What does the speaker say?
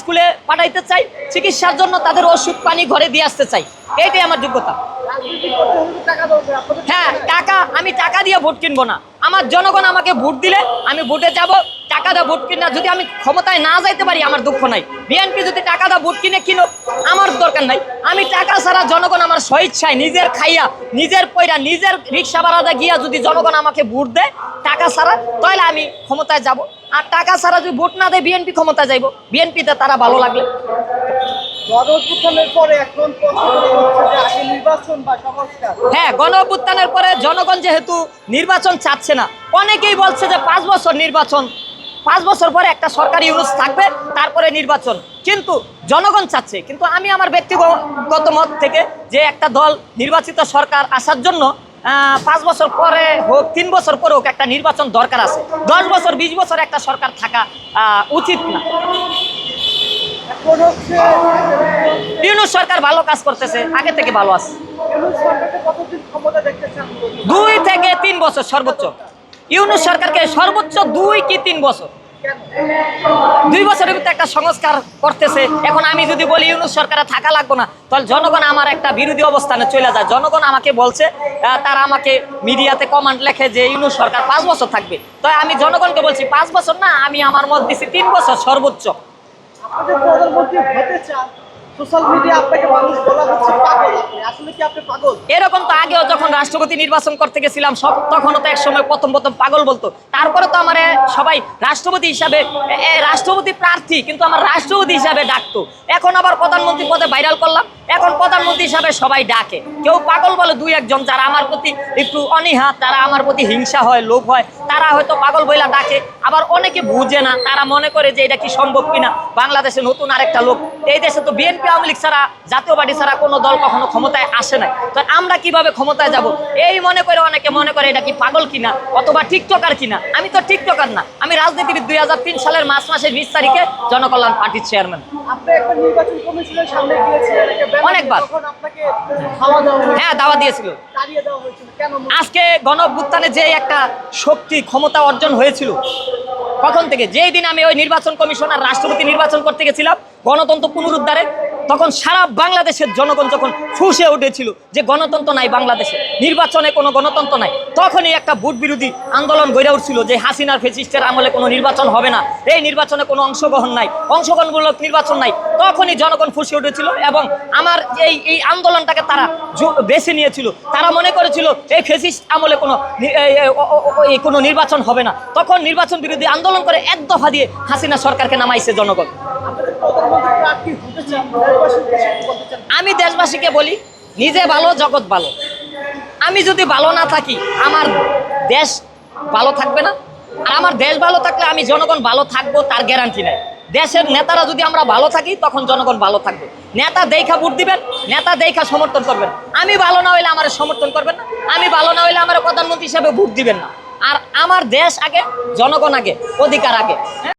স্কুলে পাঠাইতে চাই, চিকিৎসার জন্য তাদের ওষুধ, পানি ঘরে দিয়ে আসতে চাই। এইটাই আমার যোগ্যতা। হ্যাঁ টাকা, আমি টাকা দিয়ে ভোট কিনবো না। আমার জনগণ আমাকে ভোট দিলে আমি ভোটে যাব। টাকা দিয়ে ভোট কিনা যদি আমি ক্ষমতায় না যাইতে পারি আমার দুঃখ নাই। বিএনপি যদি টাকা দিয়ে ভোট কিনে কিনো আমার দরকার নাই। আমি টাকা ছাড়া জনগণ আমার স্বইচ্ছায় নিজের খাইয়া নিজের পয়রা নিজের রিক্সা ভাড়াটা গিয়া যদি জনগণ আমাকে ভোট দেয় টাকা ছাড়া তাহলে আমি ক্ষমতায় যাব। আর টাকা ছাড়া যদি ভোট না দেয় বিএনপি ক্ষমতায় যাইব। বিএনপিতে তারা ভালো লাগলে। হ্যাঁ গণ অভ্যুত্থানের পরে জনগণ যেহেতু নির্বাচন চাচ্ছে না অনেকেই বলছে যে পাঁচ বছর নির্বাচন পাঁচ বছর পরে একটা সরকারি ইউনুস থাকবে তারপরে নির্বাচন। কিন্তু জনগণ চাচ্ছে। কিন্তু আমি আমার ব্যক্তিগত মত থেকে যে একটা দল নির্বাচিত সরকার আসার জন্য পাঁচ বছর পরে হোক তিন বছর পরে হোক একটা নির্বাচন দরকার আছে। দশ বছর বিশ বছর একটা সরকার থাকা উচিত না। ইউনুস সরকার ভালো কাজ করতেছে আগে থেকে ভালো আছে। দুই থেকে তিন বছর সর্বোচ্চ। ইউনুস সরকারকে সর্বোচ্চ দুই কি তিন বছর? দুই বছরের ভিতরে একটা সংস্কার করতেছে। এখন আমি যদি বলি ইউনুস সরকারে থাকা লাগবো না, তাহলে জনগণ আমার একটা বিরোধী অবস্থানে চলে যায়। জনগণ আমাকে বলছে তারা আমাকে মিডিয়াতে কমান্ড লেখে যে ইউনুস সরকার পাঁচ বছর থাকবে। তো আমি জনগণকে বলছি, পাঁচ বছর না, আমি আমার মত দিছি তিন বছর সর্বোচ্চ। এরকম তো আগেও যখন রাষ্ট্রপতি নির্বাচন করতে গেছিলাম, সব তখনও তো এক সময় প্রথম প্রথম পাগল বলতো। তারপরে তো আমার সবাই রাষ্ট্রপতি হিসাবে রাষ্ট্রপতি প্রার্থী, কিন্তু আমার রাষ্ট্রপতি হিসাবে ডাকতো। এখন আবার প্রধানমন্ত্রী পদে ভাইরাল করলাম। এখন প্রধানমন্ত্রী হিসাবে সবাই ডাকে। কেউ পাগল বলে দুই একজন যারা আমার প্রতি একটু অনীহা, তারা আমার প্রতি হিংসা হয়, লোভ হয়, তারা হয়তো পাগল বইলা ডাকে। আবার অনেকে বুঝে না, তারা মনে করে যে এটা কি সম্ভব কিনা। বাংলাদেশে নতুন আরেকটা লোক। এই দেশে তো বিএনপি, আওয়ামী লীগ ছাড়া, জাতীয় পার্টি ছাড়া কোনো দল কখনো ক্ষমতায় আসে নাই। তো আমরা কীভাবে ক্ষমতায় যাব? এই মনে করে অনেকে মনে করে এটা কি পাগল কিনা, অথবা টিকটকার কিনা। আমি তো টিকটকার না। আমি রাজনীতিবিদ দুই হাজার তিন সালের মার্চ মাসের বিশ তারিখে জনকল্যাণ পার্টির চেয়ারম্যান আপনি একটা নির্বাচন কমিশনের সামনে গিয়েছিলেন অনেকবার। হ্যাঁ দাওয়া দিয়েছিল। আজকে গণ যে একটা শক্তি ক্ষমতা অর্জন হয়েছিল কখন থেকে? যেই দিন আমি ওই নির্বাচন কমিশন আর রাষ্ট্রপতি নির্বাচন করতে গেছিলাম গণতন্ত্র পুনরুদ্ধারে তখন সারা বাংলাদেশের জনগণ যখন ফুসে উঠেছিল যে গণতন্ত্র নাই বাংলাদেশে, নির্বাচনে কোনো গণতন্ত্র নাই, তখনই একটা ভোট বিরোধী আন্দোলন গড়ে উঠছিল যে হাসিনার ফেসিস্টের আমলে কোনো নির্বাচন হবে না, এই নির্বাচনে কোনো অংশগ্রহণ নাই, অংশগ্রহণমূলক নির্বাচন নাই, তখনই জনগণ ফুসে উঠেছিল এবং আমার এই এই আন্দোলনটাকে তারা বেছে নিয়েছিল। তারা মনে করেছিল এই ফেসিস্ট আমলে কোনো কোনো নির্বাচন হবে না। তখন নির্বাচন বিরোধী আন্দোলন করে এক দফা দিয়ে হাসিনা সরকারকে নামাইছে জনগণ। আমি দেশবাসীকে বলি, নিজে ভালো, জগৎ ভালো। আমি যদি ভালো না থাকি, আমার দেশ ভালো থাকবে না। আর আমার দেশ ভালো থাকলে আমি জনগণ ভালো থাকব, তার গ্যারান্টি নেই। দেশের নেতারা যদি আমরা ভালো থাকি, তখন জনগণ ভালো থাকবে। নেতা দেখা ভোট দিবেন, নেতা দেখা সমর্থন করবেন। আমি ভালো না হইলে আমার সমর্থন করবেন না। আমি ভালো না হইলে আমার প্রধানমন্ত্রী হিসাবে ভোট দিবেন না। আর আমার দেশ আগে, জনগণ আগে, অধিকার আগে।